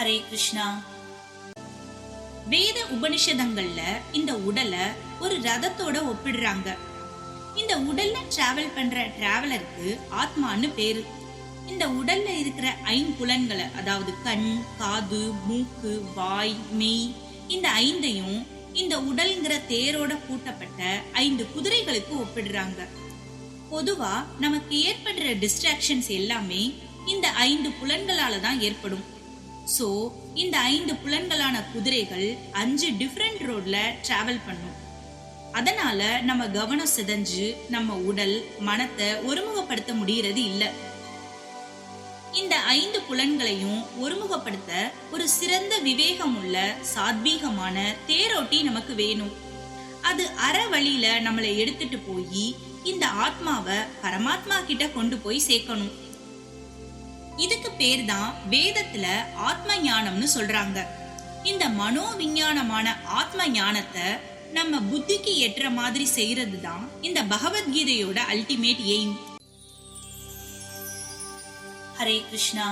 ஹரே கிருஷ்ணா. வேத உபனிஷதங்கள்ல இந்த உடலை ஒரு ரதத்தோட ஒப்பிடுறாங்க. இந்த உடல்ல டிராவல் பண்ற டிராவலருக்கு ஆத்மான்னு பேரு. இந்த உடல்ல இருக்கிற ஐம்புலன்களை அதாவது கண் காது மூக்கு வாய் மெய் இந்த ஐந்தையும் இந்த உடல்ங்கிற தேரோட பூட்டப்பட்ட ஐந்து குதிரைகளுக்கு ஒப்பிடுறாங்க. பொதுவா நமக்கு ஏற்படுற டிஸ்ட்ராக்ஷன்ஸ் எல்லாமே இந்த ஐந்து புலன்களால தான் ஏற்படும். ஸோ இந்த ஐந்து புலன்களான குதிரைகள் அஞ்சு டிஃப்ரெண்ட் ரோட்ல டிராவல் பண்ணும். அதனால நம்ம கவனம் சிதஞ்சு நம்ம உடல் மனத்தை ஒருமுகப்படுத்த முடியறது இல்ல. இந்த ஐந்து புலன்களையும் ஒருமுகப்படுத்த ஒரு சிறந்த விவேகமுள்ள சாத்வீகமான தேரோட்டி நமக்கு வேணும். அது அற வழியில நம்மளை எடுத்துட்டு போய் இந்த ஆத்மாவை பரமாத்மா கிட்ட கொண்டு போய் சேர்க்கணும். இதுக்கு பேர் தான் வேதத்துல ஆத்ம ஞானம்னு சொல்றாங்க. இந்த மனோ விஞ்ஞானமான ஆத்ம ஞானத்தை நம்ம புத்திக்கு எட்டுற மாதிரி செய்யறது தான் இந்த பகவத்கீதையோட அல்டிமேட் எய்ம் ஹரே கிருஷ்ணா.